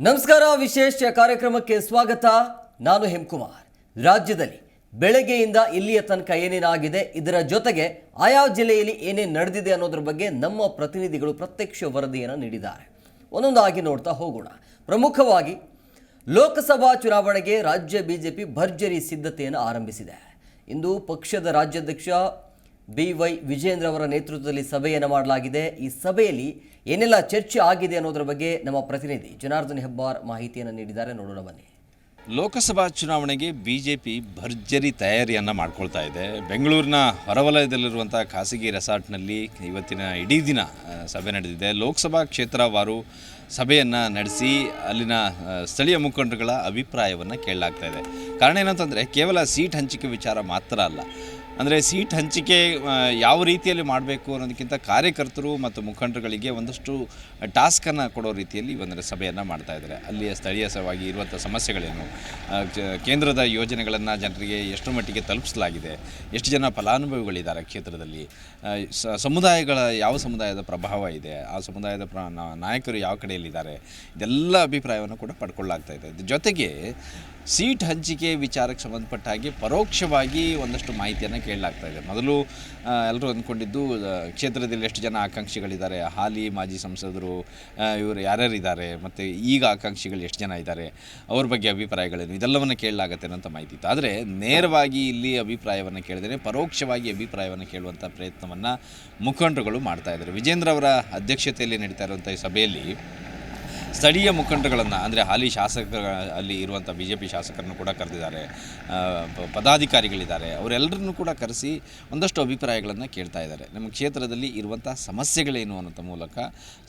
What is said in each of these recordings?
ನಮಸ್ಕಾರ, ವಿಶೇಷ ಕಾರ್ಯಕ್ರಮಕ್ಕೆ ಸ್ವಾಗತ. ನಾನು ಹೆಮ್ಕುಮಾರ್. ರಾಜ್ಯದಲ್ಲಿ ಬೆಳಗ್ಗೆಯಿಂದ ಇಲ್ಲಿಯ ತನಕ ಏನೇನಾಗಿದೆ, ಇದರ ಜೊತೆಗೆ ಆಯಾ ಜಿಲ್ಲೆಯಲ್ಲಿ ಏನೇನು ನಡೆದಿದೆ ಅನ್ನೋದ್ರ ಬಗ್ಗೆ ನಮ್ಮ ಪ್ರತಿನಿಧಿಗಳು ಪ್ರತ್ಯಕ್ಷ ವರದಿಯನ್ನು ನೀಡಿದ್ದಾರೆ. ಒಂದೊಂದಾಗಿ ನೋಡ್ತಾ ಹೋಗೋಣ. ಪ್ರಮುಖವಾಗಿ, ಲೋಕಸಭಾ ಚುನಾವಣೆಗೆ ರಾಜ್ಯ ಬಿಜೆಪಿ ಭರ್ಜರಿ ಸಿದ್ಧತೆಯನ್ನು ಆರಂಭಿಸಿದೆ. ಇಂದು ಪಕ್ಷದ ರಾಜ್ಯಾಧ್ಯಕ್ಷ ಬಿ ವೈ ವಿಜೇಂದ್ರ ಅವರ ನೇತೃತ್ವದಲ್ಲಿ ಸಭೆಯನ್ನು ಮಾಡಲಾಗಿದೆ. ಈ ಸಭೆಯಲ್ಲಿ ಏನೆಲ್ಲ ಚರ್ಚೆ ಆಗಿದೆ ಅನ್ನೋದರ ಬಗ್ಗೆ ನಮ್ಮ ಪ್ರತಿನಿಧಿ ಜನಾರ್ದನ್ ಹೆಬ್ಬಾರ್ ಮಾಹಿತಿಯನ್ನು ನೀಡಿದ್ದಾರೆ. ನೋಡೋಣ ಬನ್ನಿ. ಲೋಕಸಭಾ ಚುನಾವಣೆಗೆ ಬಿಜೆಪಿ ಭರ್ಜರಿ ತಯಾರಿಯನ್ನು ಮಾಡ್ಕೊಳ್ತಾ ಇದೆ. ಬೆಂಗಳೂರಿನ ಹೊರವಲಯದಲ್ಲಿರುವಂಥ ಖಾಸಗಿ ರೆಸಾರ್ಟ್ನಲ್ಲಿ ಇವತ್ತಿನ ಇಡೀ ದಿನ ಸಭೆ ನಡೆದಿದೆ. ಲೋಕಸಭಾ ಕ್ಷೇತ್ರವಾರು ಸಭೆಯನ್ನು ನಡೆಸಿ ಅಲ್ಲಿನ ಸ್ಥಳೀಯ ಮುಖಂಡರುಗಳ ಅಭಿಪ್ರಾಯವನ್ನು ಕೇಳಲಾಗ್ತಾ ಇದೆ. ಕಾರಣ ಏನಂತಂದರೆ, ಕೇವಲ ಸೀಟ್ ಹಂಚಿಕೆ ವಿಚಾರ ಮಾತ್ರ ಅಲ್ಲ. ಅಂದರೆ ಸೀಟ್ ಹಂಚಿಕೆ ಯಾವ ರೀತಿಯಲ್ಲಿ ಮಾಡಬೇಕು ಅನ್ನೋದಕ್ಕಿಂತ ಕಾರ್ಯಕರ್ತರು ಮತ್ತು ಮುಖಂಡರುಗಳಿಗೆ ಒಂದಷ್ಟು ಟಾಸ್ಕನ್ನು ಕೊಡೋ ರೀತಿಯಲ್ಲಿ ಒಂದು ಸಭೆಯನ್ನು ಮಾಡ್ತಾ ಇದ್ದಾರೆ. ಅಲ್ಲಿಯ ಸ್ಥಳೀಯವಾಗಿ ಇರುವಂಥ ಸಮಸ್ಯೆಗಳೇನು? ಕೇಂದ್ರದ ಯೋಜನೆಗಳನ್ನು ಜನರಿಗೆ ಎಷ್ಟು ಮಟ್ಟಿಗೆ ತಲುಪಿಸಲಾಗಿದೆ? ಎಷ್ಟು ಜನ ಫಲಾನುಭವಿಗಳಿದ್ದಾರೆ ಕ್ಷೇತ್ರದಲ್ಲಿ? ಸಮುದಾಯಗಳ ಯಾವ ಸಮುದಾಯದ ಪ್ರಭಾವ ಇದೆ? ಆ ಸಮುದಾಯದ ಪ್ರ ನಾಯಕರು ಯಾವ ಕಡೆಯಲ್ಲಿದ್ದಾರೆ? ಇದೆಲ್ಲ ಅಭಿಪ್ರಾಯವನ್ನು ಕೂಡ ಪಡ್ಕೊಳ್ಳಾಗ್ತಾ ಇದೆ. ಜೊತೆಗೆ ಸೀಟ್ ಹಂಚಿಕೆ ವಿಚಾರಕ್ಕೆ ಸಂಬಂಧಪಟ್ಟ ಹಾಗೆ ಪರೋಕ್ಷವಾಗಿ ಒಂದಷ್ಟು ಮಾಹಿತಿಯನ್ನು ಕೇಳಲಾಗ್ತಾ ಇದೆ. ಮೊದಲು ಎಲ್ಲರೂ ಅಂದ್ಕೊಂಡಿದ್ದು ಕ್ಷೇತ್ರದಲ್ಲಿ ಎಷ್ಟು ಜನ ಆಕಾಂಕ್ಷಿಗಳಿದ್ದಾರೆ. ಹಾಲಿ ಮಾಜಿ ಸಂಸದರು ಇವರು ಯಾರ್ಯಾರಿದ್ದಾರೆ, ಮತ್ತು ಈಗ ಆಕಾಂಕ್ಷಿಗಳು ಎಷ್ಟು ಜನ ಇದ್ದಾರೆ, ಅವ್ರ ಬಗ್ಗೆ ಅಭಿಪ್ರಾಯಗಳೇನು, ಇದೆಲ್ಲವನ್ನು ಕೇಳಲಾಗತ್ತೆ ಅನ್ನೋಂಥ ಮಾಹಿತಿ ಇತ್ತು. ಆದರೆ, ನೇರವಾಗಿ ಇಲ್ಲಿ ಅಭಿಪ್ರಾಯವನ್ನು ಕೇಳಿದರೆ, ಪರೋಕ್ಷವಾಗಿ ಅಭಿಪ್ರಾಯವನ್ನು ಕೇಳುವಂಥ ಪ್ರಯತ್ನವನ್ನು ಮುಖಂಡರುಗಳು ಮಾಡ್ತಾ ಇದ್ದಾರೆ. ವಿಜೇಂದ್ರ ಅವರ ಅಧ್ಯಕ್ಷತೆಯಲ್ಲಿ ನಡೀತಾ ಇರುವಂಥ ಈ ಸಭೆಯಲ್ಲಿ ಸ್ಥಳೀಯ ಮುಖಂಡಗಳನ್ನು, ಅಂದರೆ ಹಾಲಿ ಶಾಸಕರ ಅಲ್ಲಿ ಇರುವಂಥ ಬಿ ಜೆ ಪಿ ಶಾಸಕರನ್ನು ಕೂಡ ಕರೆದಿದ್ದಾರೆ. ಪದಾಧಿಕಾರಿಗಳಿದ್ದಾರೆ. ಅವರೆಲ್ಲರನ್ನು ಕೂಡ ಕರೆಸಿ ಒಂದಷ್ಟು ಅಭಿಪ್ರಾಯಗಳನ್ನು ಕೇಳ್ತಾ ಇದ್ದಾರೆ. ನಮ್ಮ ಕ್ಷೇತ್ರದಲ್ಲಿ ಇರುವಂಥ ಸಮಸ್ಯೆಗಳೇನು ಅನ್ನೋಂಥ ಮೂಲಕ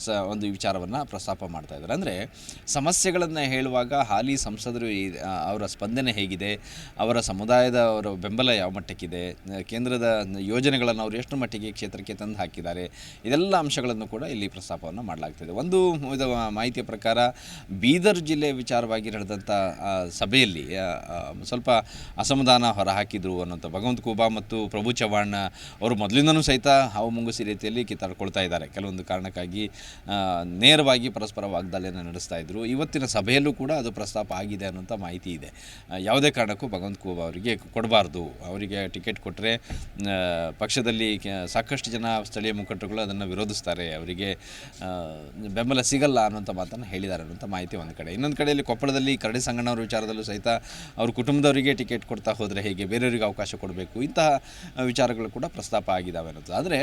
ಸ, ಒಂದು ವಿಚಾರವನ್ನು ಪ್ರಸ್ತಾಪ ಮಾಡ್ತಾ ಇದ್ದಾರೆ. ಅಂದರೆ ಸಮಸ್ಯೆಗಳನ್ನು ಹೇಳುವಾಗ ಹಾಲಿ ಸಂಸದರು ಅವರ ಸ್ಪಂದನೆ ಹೇಗಿದೆ, ಅವರ ಸಮುದಾಯದ ಅವರ ಬೆಂಬಲ ಯಾವ ಮಟ್ಟಕ್ಕಿದೆ ಕೇಂದ್ರದ ಯೋಜನೆಗಳನ್ನು ಅವರು ಎಷ್ಟು ಮಟ್ಟಿಗೆ ಕ್ಷೇತ್ರಕ್ಕೆ ತಂದು ಹಾಕಿದ್ದಾರೆ, ಇದೆಲ್ಲ ಅಂಶಗಳನ್ನು ಕೂಡ ಇಲ್ಲಿ ಪ್ರಸ್ತಾಪವನ್ನು ಮಾಡಲಾಗ್ತದೆ. ಒಂದು ಇದು ಮಾಹಿತಿಯ ಪ್ರಕಾರ ಬೀದರ್ ಜಿಲ್ಲೆ ವಿಚಾರವಾಗಿ ನಡೆದಂಥ ಸಭೆಯಲ್ಲಿ ಸ್ವಲ್ಪ ಅಸಮಾಧಾನ ಹೊರಹಾಕಿದ್ರು ಅನ್ನೋಂಥ ಭಗವಂತ ಕುಬಾ ಮತ್ತು ಪ್ರಭು ಚವ್ಹಾಣ್ ಅವರು ಮೊದಲಿಂದನೂ ಸಹಿತ ಹಾವು ಮುಂಗುಸಿ ರೀತಿಯಲ್ಲಿ ಕಿತ್ತಾಡ್ಕೊಳ್ತಾ ಇದ್ದಾರೆ. ಕೆಲವೊಂದು ಕಾರಣಕ್ಕಾಗಿ ನೇರವಾಗಿ ಪರಸ್ಪರ ವಾಗ್ದಾಳಿಯನ್ನು ನಡೆಸ್ತಾ ಇದ್ದರು ಇವತ್ತಿನ ಸಭೆಯಲ್ಲೂ ಕೂಡ ಅದು ಪ್ರಸ್ತಾಪ ಆಗಿದೆ ಅನ್ನೋಂಥ ಮಾಹಿತಿ ಇದೆ. ಯಾವುದೇ ಕಾರಣಕ್ಕೂ ಭಗವಂತ ಕುಬಾ ಅವರಿಗೆ ಕೊಡಬಾರ್ದು. ಅವರಿಗೆ ಟಿಕೆಟ್ ಕೊಟ್ಟರೆ ಪಕ್ಷದಲ್ಲಿ ಸಾಕಷ್ಟು ಜನ ಸ್ಥಳೀಯ ಮುಖಂಡರುಗಳು ಅದನ್ನು ವಿರೋಧಿಸ್ತಾರೆ. ಅವರಿಗೆ ಬೆಂಬಲ ಸಿಗಲ್ಲ ಅನ್ನೋಂಥ ಮಾತನ್ನು ಹೇಳಿದ್ದಾರೆ ಅಂತ ಮಾಹಿತಿ ಒಂದು ಕಡೆ. ಇನ್ನೊಂದು ಕಡೆಯಲ್ಲಿ ಕೊಪ್ಪಳದಲ್ಲಿ ಕರಡಿ ಸಂಗಣ್ಣವ್ರ ವಿಚಾರದಲ್ಲೂ ಸಹಿತ ಅವ್ರ ಕುಟುಂಬದವರಿಗೆ ಟಿಕೆಟ್ ಕೊಡ್ತಾ ಹೋದರೆ ಹೇಗೆ? ಬೇರೆಯವರಿಗೆ ಅವಕಾಶ ಕೊಡಬೇಕು. ಇಂತಹ ವಿಚಾರಗಳು ಕೂಡ ಪ್ರಸ್ತಾಪ ಆಗಿದ್ದಾವೆ ಅನ್ನೋದು. ಆದರೆ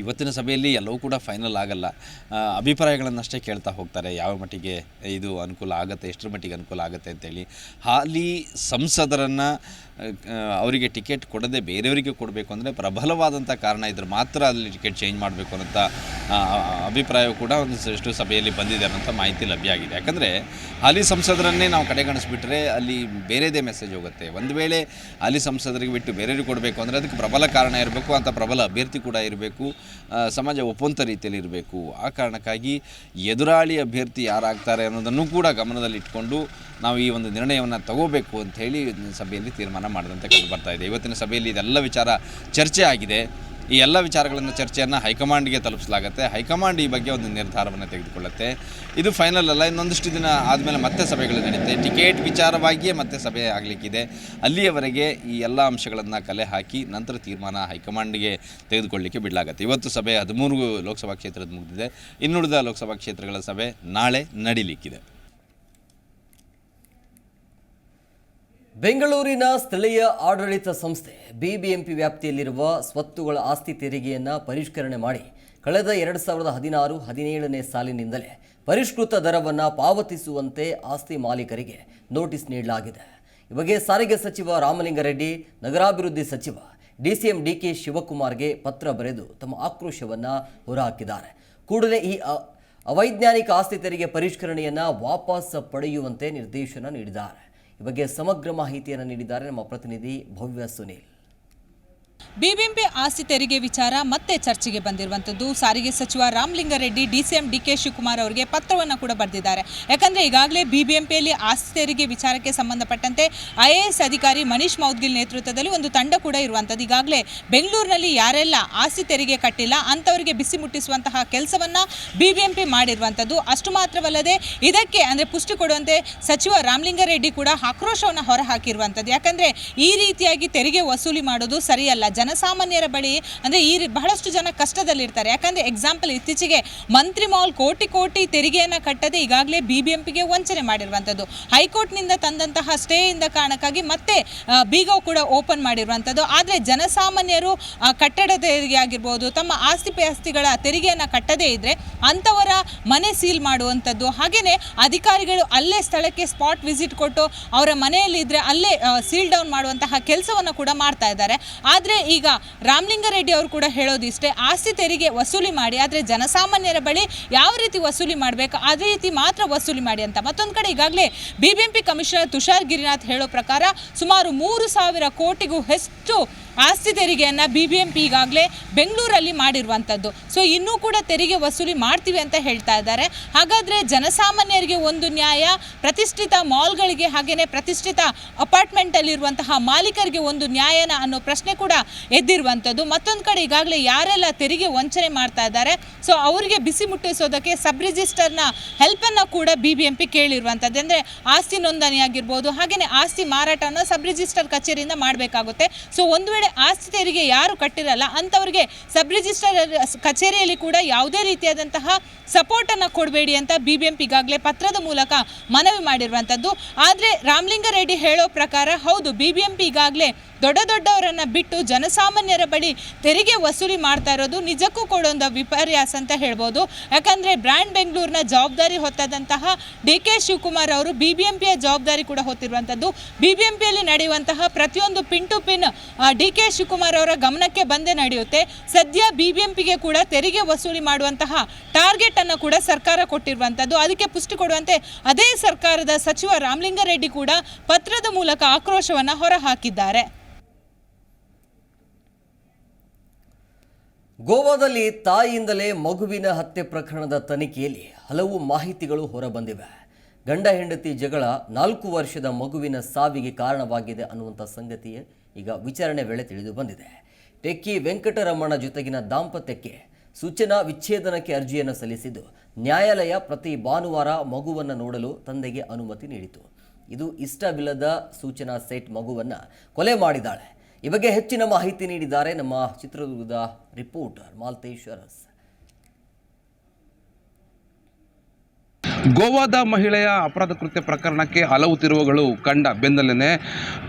ಇವತ್ತಿನ ಸಭೆಯಲ್ಲಿ ಎಲ್ಲವೂ ಕೂಡ ಫೈನಲ್ ಆಗಲ್ಲ. ಅಭಿಪ್ರಾಯಗಳನ್ನಷ್ಟೇ ಕೇಳ್ತಾ ಹೋಗ್ತಾರೆ. ಯಾವ ಮಟ್ಟಿಗೆ ಇದು ಅನುಕೂಲ ಆಗುತ್ತೆ, ಎಷ್ಟರ ಮಟ್ಟಿಗೆ ಅನುಕೂಲ ಆಗುತ್ತೆ ಅಂತೇಳಿ. ಹಾಲಿ ಸಂಸದರನ್ನು ಅವರಿಗೆ ಟಿಕೆಟ್ ಕೊಡದೆ ಬೇರೆಯವರಿಗೆ ಕೊಡಬೇಕು ಅಂದರೆ ಪ್ರಬಲವಾದಂಥ ಕಾರಣ ಇದ್ರೆ ಮಾತ್ರ ಅಲ್ಲಿ ಟಿಕೆಟ್ ಚೇಂಜ್ ಮಾಡಬೇಕು ಅಂತ ಅಭಿಪ್ರಾಯ ಕೂಡ ಒಂದಷ್ಟು ಸಭೆಯಲ್ಲಿ ಬಂದಿದೆ ಅನ್ನೋಂಥ ಮಾಹಿತಿ ಲಭ್ಯ ಆಗಿದೆ. ಯಾಕಂದರೆ ಹಾಲಿ ಸಂಸದರನ್ನೇ ನಾವು ಕಡೆಗಣಿಸ್ಬಿಟ್ರೆ ಅಲ್ಲಿ ಬೇರೆದೇ ಮೆಸೇಜ್ ಹೋಗುತ್ತೆ. ಒಂದು ವೇಳೆ ಹಾಲಿ ಸಂಸದರಿಗೆ ಬಿಟ್ಟು ಬೇರೆಯವ್ರಿಗೆ ಕೊಡಬೇಕು ಅಂದರೆ ಅದಕ್ಕೆ ಪ್ರಬಲ ಕಾರಣ ಇರಬೇಕು, ಅಂತ ಪ್ರಬಲ ಅಭ್ಯರ್ಥಿ ಕೂಡ ಇರಬೇಕು ಸಮಾಜ ಒಪ್ಪುವಂಥ ರೀತಿಯಲ್ಲಿ ಇರಬೇಕು. ಆ ಕಾರಣಕ್ಕಾಗಿ ಎದುರಾಳಿ ಅಭ್ಯರ್ಥಿ ಯಾರಾಗ್ತಾರೆ ಅನ್ನೋದನ್ನು ಕೂಡ ಗಮನದಲ್ಲಿ ಇಟ್ಕೊಂಡು ನಾವು ಈ ಒಂದು ನಿರ್ಣಯವನ್ನು ತಗೋಬೇಕು ಅಂತ ಹೇಳಿ ಸಭೆಯಲ್ಲಿ ತೀರ್ಮಾನ ಮಾಡಿದಂತೆ ಕಂಡು ಬರ್ತಾ ಇದೆ. ಇವತ್ತಿನ ಸಭೆಯಲ್ಲಿ ಇದೆಲ್ಲ ವಿಚಾರ ಚರ್ಚೆ ಆಗಿದೆ. ಈ ಎಲ್ಲ ವಿಚಾರಗಳನ್ನು ಚರ್ಚೆಯನ್ನು ಹೈಕಮಾಂಡ್ಗೆ ತಲುಪಿಸಲಾಗುತ್ತೆ. ಹೈಕಮಾಂಡ್ ಈ ಬಗ್ಗೆ ಒಂದು ನಿರ್ಧಾರವನ್ನು ತೆಗೆದುಕೊಳ್ಳುತ್ತೆ. ಇದು ಫೈನಲ್ ಅಲ್ಲ, ಇನ್ನೊಂದಿಷ್ಟು ದಿನ ಆದಮೇಲೆ ಮತ್ತೆ ಸಭೆಗಳು ನಡೆಯುತ್ತೆ. ಟಿಕೆಟ್ ವಿಚಾರವಾಗಿಯೇ ಮತ್ತೆ ಸಭೆ ಆಗಲಿಕ್ಕಿದೆ. ಅಲ್ಲಿಯವರೆಗೆ ಈ ಎಲ್ಲ ಅಂಶಗಳನ್ನು ಕಲೆ ಹಾಕಿ ನಂತರ ತೀರ್ಮಾನ ಹೈಕಮಾಂಡ್ಗೆ ತೆಗೆದುಕೊಳ್ಳಲಿಕ್ಕೆ ಬಿಡಲಾಗುತ್ತೆ. ಇವತ್ತು ಸಭೆ ಹದಿಮೂರು ಲೋಕಸಭಾ ಕ್ಷೇತ್ರದ ಮುಗಿದಿದೆ. ಇನ್ನುಳಿದ ಲೋಕಸಭಾ ಕ್ಷೇತ್ರಗಳ ಸಭೆ ನಾಳೆ ನಡೀಲಿಕ್ಕಿದೆ. ಬೆಂಗಳೂರಿನ ಸ್ಥಳೀಯ ಆಡಳಿತ ಸಂಸ್ಥೆ ಬಿಬಿಎಂಪಿ ವ್ಯಾಪ್ತಿಯಲ್ಲಿರುವ ಸ್ವತ್ತುಗಳ ಆಸ್ತಿ ತೆರಿಗೆಯನ್ನು ಪರಿಷ್ಕರಣೆ ಮಾಡಿ ಕಳೆದ ಎರಡು ಸಾವಿರದ ಹದಿನಾರು, ಹದಿನೇಳನೇ ಸಾಲಿನಿಂದಲೇ ಪರಿಷ್ಕೃತ ದರವನ್ನು ಪಾವತಿಸುವಂತೆ ಆಸ್ತಿ ಮಾಲೀಕರಿಗೆ ನೋಟಿಸ್ ನೀಡಲಾಗಿದೆ. ಈ ಬಗ್ಗೆ ಸಾರಿಗೆ ಸಚಿವ ರಾಮಲಿಂಗಾರೆಡ್ಡಿ, ನಗರಾಭಿವೃದ್ಧಿ ಸಚಿವ ಡಿಸಿಎಂ ಡಿಕೆ ಶಿವಕುಮಾರ್ಗೆ ಪತ್ರ ಬರೆದು ತಮ್ಮ ಆಕ್ರೋಶವನ್ನು ಹೊರಹಾಕಿದ್ದಾರೆ. ಕೂಡಲೇ ಈ ಅವೈಜ್ಞಾನಿಕ ಆಸ್ತಿ ತೆರಿಗೆ ಪರಿಷ್ಕರಣೆಯನ್ನು ವಾಪಸ್ ಪಡೆಯುವಂತೆ ನಿರ್ದೇಶನ ನೀಡಿದ್ದಾರೆ. ಈ ಬಗ್ಗೆ ಸಮಗ್ರ ಮಾಹಿತಿಯನ್ನು ನೀಡಿದ್ದಾರೆ ನಮ್ಮ ಪ್ರತಿನಿಧಿ ಭವ್ಯ ಸುನೀಲ್. ಬಿಬಿಎಂಪಿ ಆಸ್ತಿ ತೆರಿಗೆ ವಿಚಾರ ಮತ್ತೆ ಚರ್ಚೆಗೆ ಬಂದಿರುವಂಥದ್ದು. ಸಾರಿಗೆ ಸಚಿವ Ramalinga Reddy, DCM D K Shivakumar ಅವರಿಗೆ ಪತ್ರವನ್ನು ಕೂಡ ಬರೆದಿದ್ದಾರೆ. ಯಾಕಂದರೆ ಈಗಾಗಲೇ ಬಿಬಿಎಂಪಿಯಲ್ಲಿ ಆಸ್ತಿ ತೆರಿಗೆ ವಿಚಾರಕ್ಕೆ ಸಂಬಂಧಪಟ್ಟಂತೆ ಐ ಎ ಎಸ್ ಅಧಿಕಾರಿ ಮನೀಶ್ ಮೌದ್ಗಿಲ್ ನೇತೃತ್ವದಲ್ಲಿ ಒಂದು ತಂಡ ಕೂಡ ಇರುವಂಥದ್ದು. ಈಗಾಗಲೇ ಬೆಂಗಳೂರಿನಲ್ಲಿ ಯಾರೆಲ್ಲ ಆಸ್ತಿ ತೆರಿಗೆ ಕಟ್ಟಿಲ್ಲ, ಅಂಥವರಿಗೆ ಬಿಸಿ ಮುಟ್ಟಿಸುವಂತಹ ಕೆಲಸವನ್ನು ಬಿಬಿಎಂಪಿ ಮಾಡಿರುವಂಥದ್ದು. ಅಷ್ಟು ಮಾತ್ರವಲ್ಲದೆ ಇದಕ್ಕೆ ಅಂದರೆ ಪುಷ್ಟಿ ಕೊಡುವಂತೆ ಸಚಿವ ರಾಮಲಿಂಗಾರೆಡ್ಡಿ ಕೂಡ ಆಕ್ರೋಶವನ್ನು ಹೊರಹಾಕಿರುವಂಥದ್ದು. ಯಾಕಂದರೆ ಈ ರೀತಿಯಾಗಿ ತೆರಿಗೆ ವಸೂಲಿ ಮಾಡೋದು ಸರಿಯಲ್ಲ. ಜನಸಾಮಾನ್ಯರ ಬಳಿ ಅಂದರೆ ಈ ಬಹಳಷ್ಟು ಜನ ಕಷ್ಟದಲ್ಲಿರ್ತಾರೆ. ಯಾಕಂದರೆ ಎಕ್ಸಾಂಪಲ್ ಇತ್ತೀಚೆಗೆ ಮಂತ್ರಿ ಮಾಲ್ ಕೋಟಿ ಕೋಟಿ ತೆರಿಗೆಯನ್ನು ಕಟ್ಟದೆ ಈಗಾಗಲೇ ಬಿ ಬಿ ಎಂ ಪಿಗೆ ವಂಚನೆ ಮಾಡಿರುವಂಥದ್ದು ಹೈಕೋರ್ಟ್ನಿಂದ ತಂದಂತಹ ಸ್ಟೇಯಿಂದ ಕಾರಣಕ್ಕಾಗಿ ಮತ್ತೆ ಬೀಗೋ ಕೂಡ ಓಪನ್ ಮಾಡಿರುವಂಥದ್ದು ಆದರೆ ಜನಸಾಮಾನ್ಯರು ಕಟ್ಟಡ ತೆರಿಗೆ ಆಗಿರ್ಬೋದು, ತಮ್ಮ ಆಸ್ತಿ ಪಾಸ್ತಿಗಳ ತೆರಿಗೆಯನ್ನು ಕಟ್ಟದೇ ಇದ್ದರೆ ಅಂಥವರ ಮನೆ ಸೀಲ್ ಮಾಡುವಂಥದ್ದು ಹಾಗೆಯೇ ಅಧಿಕಾರಿಗಳು ಅಲ್ಲೇ ಸ್ಥಳಕ್ಕೆ ಸ್ಪಾಟ್ ವಿಸಿಟ್ ಕೊಟ್ಟು ಅವರ ಮನೆಯಲ್ಲಿ ಇದ್ದರೆ ಅಲ್ಲೇ ಸೀಲ್ ಡೌನ್ ಮಾಡುವಂತಹ ಕೆಲಸವನ್ನು ಕೂಡ ಮಾಡ್ತಾ ಇದ್ದಾರೆ. ಆದರೆ ಈಗ ರಾಮಲಿಂಗಾರೆಡ್ಡಿ ಅವರು ಕೂಡ ಹೇಳೋದಿಷ್ಟೇ, ಆಸ್ತಿ ತೆರಿಗೆ ವಸೂಲಿ ಮಾಡಿ, ಆದರೆ ಜನಸಾಮಾನ್ಯರ ಬಳಿ ಯಾವ ರೀತಿ ವಸೂಲಿ ಮಾಡಬೇಕು, ಅದೇ ರೀತಿ ಮಾತ್ರ ವಸೂಲಿ ಮಾಡಿ ಅಂತ. ಮತ್ತೊಂದು ಕಡೆ ಈಗಾಗಲೇ ಬಿಬಿಎಂಪಿ ಕಮಿಷನರ್ ತುಷಾರ್ ಗಿರಿನಾಥ್ ಹೇಳೋ ಪ್ರಕಾರ ಸುಮಾರು ಮೂರು ಸಾವಿರ ಕೋಟಿಗೂ ಹೆಚ್ಚು ಆಸ್ತಿ ತೆರಿಗೆಯನ್ನು ಬಿ ಬಿ ಎಂ ಪಿ ಈಗಾಗಲೇ ಬೆಂಗಳೂರಲ್ಲಿ ಮಾಡಿರುವಂಥದ್ದು. ಸೊ ಇನ್ನೂ ಕೂಡ ತೆರಿಗೆ ವಸೂಲಿ ಮಾಡ್ತೀವಿ ಅಂತ ಹೇಳ್ತಾ ಇದ್ದಾರೆ. ಹಾಗಾದರೆ ಜನಸಾಮಾನ್ಯರಿಗೆ ಒಂದು ನ್ಯಾಯ, ಪ್ರತಿಷ್ಠಿತ ಮಾಲ್ಗಳಿಗೆ ಹಾಗೆಯೇ ಪ್ರತಿಷ್ಠಿತ ಅಪಾರ್ಟ್ಮೆಂಟಲ್ಲಿರುವಂತಹ ಮಾಲೀಕರಿಗೆ ಒಂದು ನ್ಯಾಯನ ಅನ್ನೋ ಪ್ರಶ್ನೆ ಕೂಡ ಎದ್ದಿರುವಂಥದ್ದು. ಮತ್ತೊಂದು ಕಡೆ ಈಗಾಗಲೇ ಯಾರೆಲ್ಲ ತೆರಿಗೆ ವಂಚನೆ ಮಾಡ್ತಾ ಇದ್ದಾರೆ ಸೊ ಅವರಿಗೆ ಬಿಸಿ ಮುಟ್ಟಿಸೋದಕ್ಕೆ ಸಬ್ ರಿಜಿಸ್ಟರ್ನ ಹೆಲ್ಪನ್ನು ಕೂಡ ಬಿ ಬಿ ಎಂ ಪಿ ಕೇಳಿರುವಂಥದ್ದು. ಅಂದರೆ ಆಸ್ತಿ ನೋಂದಣಿ ಆಗಿರ್ಬೋದು ಹಾಗೆಯೇ ಆಸ್ತಿ ಮಾರಾಟವನ್ನು ಸಬ್ ರಿಜಿಸ್ಟರ್ ಕಚೇರಿಯಿಂದ ಮಾಡಬೇಕಾಗುತ್ತೆ. ಸೊ ಒಂದು ವೇಳೆ ಆಸ್ತಿ ತೆರಿಗೆ ಯಾರು ಕಟ್ಟಿರಲ್ಲ, ಅಂಥವ್ರಿಗೆ ಸಬ್ ರಿಜಿಸ್ಟ್ರ ಕಚೇರಿಯಲ್ಲಿ ಕೂಡ ಯಾವುದೇ ರೀತಿಯಾದಂತಹ ಸಪೋರ್ಟನ್ನು ಕೊಡಬೇಡಿ ಅಂತ ಬಿ ಬಿ ಎಂ ಈಗಾಗಲೇ ಪತ್ರದ ಮೂಲಕ ಮನವಿ ಮಾಡಿರುವಂಥದ್ದು. ಆದರೆ ರಾಮಲಿಂಗಾರೆಡ್ಡಿ ಹೇಳೋ ಪ್ರಕಾರ ಹೌದು ಬಿ ಬಿ ಎಂ ಪಿ ಈಗಾಗಲೇ ದೊಡ್ಡ ದೊಡ್ಡವರನ್ನು ಬಿಟ್ಟು ಜನಸಾಮಾನ್ಯರ ಬಳಿ ತೆರಿಗೆ ವಸೂಲಿ ಮಾಡ್ತಾ ಇರೋದು ನಿಜಕ್ಕೂ ಕೊಡೊಂದು ವಿಪರ್ಯಾಸ ಅಂತ ಹೇಳ್ಬೋದು. ಯಾಕಂದರೆ ಬ್ರ್ಯಾಂಡ್ ಬೆಂಗಳೂರಿನ ಜವಾಬ್ದಾರಿ ಹೊತ್ತಾದಂತಹ ಡಿ ಕೆ ಶಿವಕುಮಾರ್ ಅವರು ಬಿ ಬಿ ಎಂ ಪಿಯ ಜವಾಬ್ದಾರಿ ಕೂಡ ಹೊತ್ತಿರುವಂಥದ್ದು ಬಿ ಬಿ ಎಂ ಪಿಯಲ್ಲಿ ನಡೆಯುವಂತಹ ಪ್ರತಿಯೊಂದು pin to pin D K Shivakumar ಅವರ ಗಮನಕ್ಕೆ ಬಂದೇ ನಡೆಯುತ್ತೆ. ಸದ್ಯ ಬಿ ಬಿ ಎಂ ಪಿಗೆ ಕೂಡ ತೆರಿಗೆ ವಸೂಲಿ ಮಾಡುವಂತಹ ಟಾರ್ಗೆಟ್ ಅನ್ನು ಕೂಡ ಸರ್ಕಾರ ಕೊಟ್ಟಿರುವಂಥದ್ದು ಅದಕ್ಕೆ ಪುಷ್ಟಿ ಕೊಡುವಂತೆ ಅದೇ ಸರ್ಕಾರದ ಸಚಿವ ರಾಮಲಿಂಗಾರೆಡ್ಡಿ ಕೂಡ ಪತ್ರದ ಮೂಲಕ ಆಕ್ರೋಶವನ್ನು ಹೊರಹಾಕಿದ್ದಾರೆ. ಗೋವಾದಲ್ಲಿ ತಾಯಿಯಿಂದಲೇ ಮಗುವಿನ ಹತ್ಯೆ ಪ್ರಕರಣದ ತನಿಖೆಯಲ್ಲಿ ಹಲವು ಮಾಹಿತಿಗಳು ಹೊರಬಂದಿವೆ. ಗಂಡ ಹೆಂಡತಿ ಜಗಳ ನಾಲ್ಕು ವರ್ಷದ ಮಗುವಿನ ಸಾವಿಗೆ ಕಾರಣವಾಗಿದೆ ಅನ್ನುವಂಥ ಸಂಗತಿಯೇ ಈಗ ವಿಚಾರಣೆ ವೇಳೆ ತಿಳಿದು ಬಂದಿದೆ. ಟೆಕ್ಕಿ ವೆಂಕಟರಮಣ ಜೊತೆಗಿನ ದಾಂಪತ್ಯಕ್ಕೆ ಸೂಚನಾ ವಿಚ್ಛೇದನಕ್ಕೆ ಅರ್ಜಿಯನ್ನು ಸಲ್ಲಿಸಿದ್ದು, ನ್ಯಾಯಾಲಯ ಪ್ರತಿ ಭಾನುವಾರ ಮಗುವನ್ನು ನೋಡಲು ತಂದೆಗೆ ಅನುಮತಿ ನೀಡಿತು. ಇದು ಇಷ್ಟವಿಲ್ಲದ ಸೂಚನಾ ಸೆಟ್ ಮಗುವನ್ನು ಕೊಲೆ ಮಾಡಿದ್ದಾಳೆ. ಈ ಬಗ್ಗೆ ಹೆಚ್ಚಿನ ಮಾಹಿತಿ ನೀಡಿದ್ದಾರೆ ನಮ್ಮ ಚಿತ್ರದುರ್ಗದ ರಿಪೋರ್ಟರ್ ಮಾಲ್ತೇಶ್ ಅರಸ್ ಗೋವಾದ ಮಹಿಳೆಯ ಅಪರಾಧ ಕೃತ್ಯ ಪ್ರಕರಣಕ್ಕೆ ಹಲವು ತಿರುವುಗಳು ಕಂಡ ಬೆನ್ನಲ್ಲೇ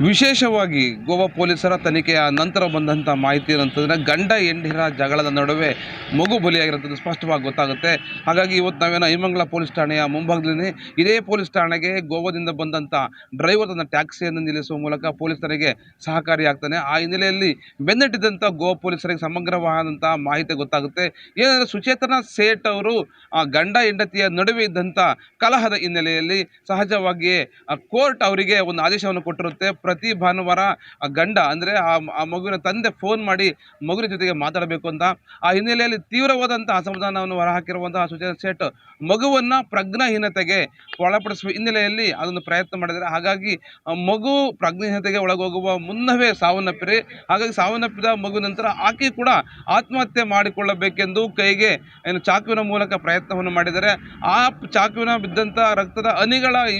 ವಿಶೇಷವಾಗಿ ಗೋವಾ ಪೊಲೀಸರ ತನಿಖೆಯ ನಂತರ ಬಂದಂಥ ಮಾಹಿತಿ ಏನಂತಂದರೆ ಗಂಡ ಹೆಂಡಿರ ಜಗಳದ ನಡುವೆ ಮಗು ಬಲಿಯಾಗಿರೋಂಥದ್ದು ಸ್ಪಷ್ಟವಾಗಿ ಗೊತ್ತಾಗುತ್ತೆ. ಹಾಗಾಗಿ ಇವತ್ತು ನಾವೇನು ಐಮಂಗಲ ಪೊಲೀಸ್ ಠಾಣೆಯ ಮುಂಭಾಗದಲ್ಲಿ ಇದೇ ಪೊಲೀಸ್ ಠಾಣೆಗೆ ಗೋವಾದಿಂದ ಬಂದಂಥ ಡ್ರೈವರ್ ತನ್ನ ಟ್ಯಾಕ್ಸಿಯನ್ನು ನಿಲ್ಲಿಸುವ ಮೂಲಕ ಪೊಲೀಸರಿಗೆ ಸಹಕಾರಿಯಾಗ್ತಾನೆ. ಆ ಹಿನ್ನೆಲೆಯಲ್ಲಿ ಬೆನ್ನಟ್ಟಿದ್ದಂಥ ಗೋವಾ ಪೊಲೀಸರಿಗೆ ಸಮಗ್ರವಾದಂಥ ಮಾಹಿತಿ ಗೊತ್ತಾಗುತ್ತೆ. ಏನಂದರೆ ಸುಚೇತನ ಸೇಠ್ ಅವರು ಆ ಗಂಡ ಹೆಂಡತಿಯ ನಡುವೆ ಇದ್ದಂಥ ಕಲಹದ ಹಿನ್ನೆಲೆಯಲ್ಲಿ ಸಹಜವಾಗಿಯೇ ಕೋರ್ಟ್ ಅವರಿಗೆ ಒಂದು ಆದೇಶವನ್ನು ಕೊಟ್ಟಿರುತ್ತೆ. ಪ್ರತಿ ಭಾನುವಾರ, ಆ, ಗಂಡ, ಅಂದರೆ ಆ ಮಗುವಿನ ತಂದೆ ಫೋನ್ ಮಾಡಿ ಮಗುವಿನ ಜೊತೆಗೆ ಮಾತಾಡಬೇಕು ಅಂತ. ಆ ಹಿನ್ನೆಲೆಯಲ್ಲಿ ತೀವ್ರವಾದಂಥ ಅಸಮಾಧಾನವನ್ನು ಹೊರಹಾಕಿರುವಂತಹ ಸುಚೇತ ಶೇಟ್ ಮಗುವನ್ನು ಪ್ರಜ್ಞಾಹೀನತೆಗೆ ಒಳಪಡಿಸುವ ಹಿನ್ನೆಲೆಯಲ್ಲಿ ಅದನ್ನು ಪ್ರಯತ್ನ ಮಾಡಿದರೆ ಹಾಗಾಗಿ ಮಗು ಪ್ರಜ್ಞಾಹೀನತೆಗೆ ಒಳಗೋಗುವ ಮುನ್ನವೇ ಸಾವನ್ನಪ್ಪಿರಿ ಹಾಗಾಗಿ ಸಾವನ್ನಪ್ಪಿದ ಮಗು ನಂತರ ಆಕೆ ಕೂಡ ಆತ್ಮಹತ್ಯೆ ಮಾಡಿಕೊಳ್ಳಬೇಕೆಂದು ಕೈಗೆ ಏನು ಚಾಕುವಿನ ಮೂಲಕ ಪ್ರಯತ್ನವನ್ನು ಮಾಡಿದರೆ ಆ ಚಾಕುವಿನ ಬಿದ್ದಂಥ ರಕ್ತದ ಹನಿಗಳ ಈ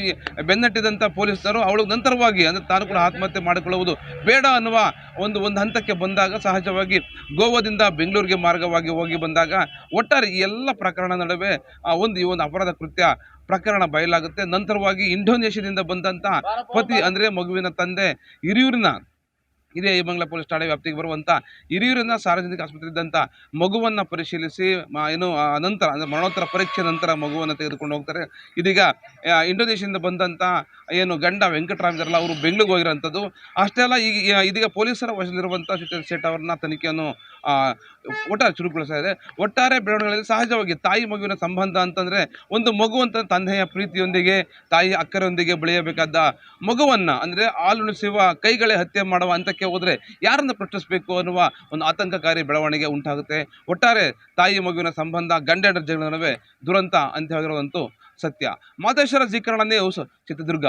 ಬೆನ್ನಟ್ಟಿದಂಥ ಪೊಲೀಸರು ಅವಳು ನಂತರವಾಗಿ ಅಂದರೆ ತಾನು ಕೂಡ ಆತ್ಮಹತ್ಯೆ ಮಾಡಿಕೊಳ್ಳುವುದು ಬೇಡ ಅನ್ನುವ ಒಂದು ಒಂದು ಹಂತಕ್ಕೆ ಬಂದಾಗ ಸಹಜವಾಗಿ ಗೋವಾದಿಂದ ಬೆಂಗಳೂರಿಗೆ ಮಾರ್ಗವಾಗಿ ಹೋಗಿ ಬಂದಾಗ ಒಟ್ಟಾರೆ ಈ ಎಲ್ಲ ಪ್ರಕರಣ ನಡುವೆ ಒಂದು, ಈ ಒಂದು ಅಪರಾಧ ಕೃತ್ಯ ಪ್ರಕರಣ ಬಯಲಾಗುತ್ತೆ. ನಂತರವಾಗಿ ಇಂಡೋನೇಷ್ಯಾದಿಂದ ಬಂದಂಥ ಪತಿ ಅಂದರೆ ಮಗುವಿನ ತಂದೆ ಹಿರಿಯೂರಿನ ಇದೇ ಮಂಗಲ ಪೊಲೀಸ್ ಠಾಣೆ ವ್ಯಾಪ್ತಿಗೆ ಬರುವಂಥ ಹಿರಿಯೂರಿನ ಸಾರ್ವಜನಿಕ ಆಸ್ಪತ್ರೆ ಇದ್ದಂಥ ಮಗುವನ್ನು ಪರಿಶೀಲಿಸಿ ಏನು ನಂತರ, ಅಂದರೆ ಮರಣೋತ್ತರ ಪರೀಕ್ಷೆ ನಂತರ ಮಗುವನ್ನು ತೆಗೆದುಕೊಂಡು ಹೋಗ್ತಾರೆ. ಇದೀಗ ಇಂಡೋನೇಷ್ಯಾದಿಂದ ಬಂದಂಥ ಏನು, ಗಂಡ ವೆಂಕಟರಾಮ್ ಇದಾರಲ್ಲ ಅವರು ಬೆಂಗಳೂರಿಗೆ ಹೋಗಿರೋಂಥದ್ದು. ಅಷ್ಟೇ ಅಲ್ಲ ಈಗ, ಇದೀಗ ಪೊಲೀಸರ ವಶದಲ್ಲಿರುವಂಥ ಸುಚೇತನ್ ಶೇಟ್ ಅವರನ್ನ ತನಿಖೆಯನ್ನು ಒಟ್ಟಾರೆ ಚುರುಕುಗೊಳಿಸ್ತಾ ಇದೆ. ಒಟ್ಟಾರೆ ಬೆಳವಣಿಗೆಗಳಲ್ಲಿ ಸಹಜವಾಗಿ ತಾಯಿ ಮಗುವಿನ ಸಂಬಂಧ ಅಂತಂದರೆ ಒಂದು ಮಗು ಅಂತ ತಂದೆಯ ಪ್ರೀತಿಯೊಂದಿಗೆ, ತಾಯಿ ಅಕ್ಕರೊಂದಿಗೆ ಬೆಳೆಯಬೇಕಾದ ಮಗುವನ್ನು, ಅಂದರೆ ಹಾಲುಣಿಸುವ ಕೈಗಳೇ ಹತ್ಯೆ ಮಾಡುವ ಹಂತಕ್ಕೆ ಹೋದರೆ ಯಾರನ್ನು ಪ್ರಶ್ನಿಸಬೇಕು ಅನ್ನುವ ಒಂದು ಆತಂಕಕಾರಿ ಬೆಳವಣಿಗೆ ಉಂಟಾಗುತ್ತೆ. ಒಟ್ಟಾರೆ ತಾಯಿ ಮಗುವಿನ ಸಂಬಂಧ ಗಂಡ ಜಗಳ ನಡುವೆ ದುರಂತ ಅಂತ್ಯವಾಗಿರೋದಂತೂ ಸತ್ಯ. ಮಾತೇಶ್ವರ ಜೀಕರಣನೇ ಚಿತ್ರದುರ್ಗ.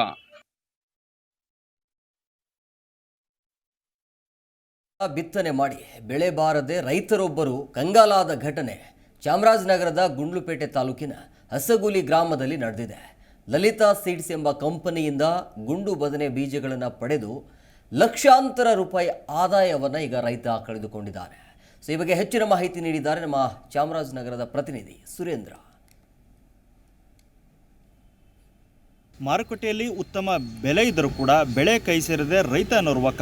ಬಿತ್ತನೆ ಮಾಡಿ ಬೆಳೆ ಬಾರದೆ ರೈತರೊಬ್ಬರು ಕಂಗಾಲಾದ ಘಟನೆ ಚಾಮರಾಜನಗರದ ಗುಂಡ್ಲುಪೇಟೆ ತಾಲೂಕಿನ ಹಸಗುಲಿ ಗ್ರಾಮದಲ್ಲಿ ನಡೆದಿದೆ. ಲಲಿತಾ ಸೀಡ್ಸ್ ಎಂಬ ಕಂಪನಿಯಿಂದ ಗುಂಡು ಬದನೆ ಬೀಜಗಳನ್ನು ಪಡೆದು ಲಕ್ಷಾಂತರ ರೂಪಾಯಿ ಆದಾಯವನ್ನು ಈಗ ರೈತ ಕಳೆದುಕೊಂಡಿದ್ದಾರೆ. ಸೊ ಈ ಬಗ್ಗೆ ಹೆಚ್ಚಿನ ಮಾಹಿತಿ ನೀಡಿದ್ದಾರೆ ನಮ್ಮ ಚಾಮರಾಜನಗರದ ಪ್ರತಿನಿಧಿ ಸುರೇಂದ್ರ. ಮಾರುಕಟ್ಟೆಯಲ್ಲಿ ಉತ್ತಮ ಬೆಲೆ ಇದ್ದರೂ ಕೂಡ ಬೆಳೆ ಕೈ ಸೇರದೆ ರೈತ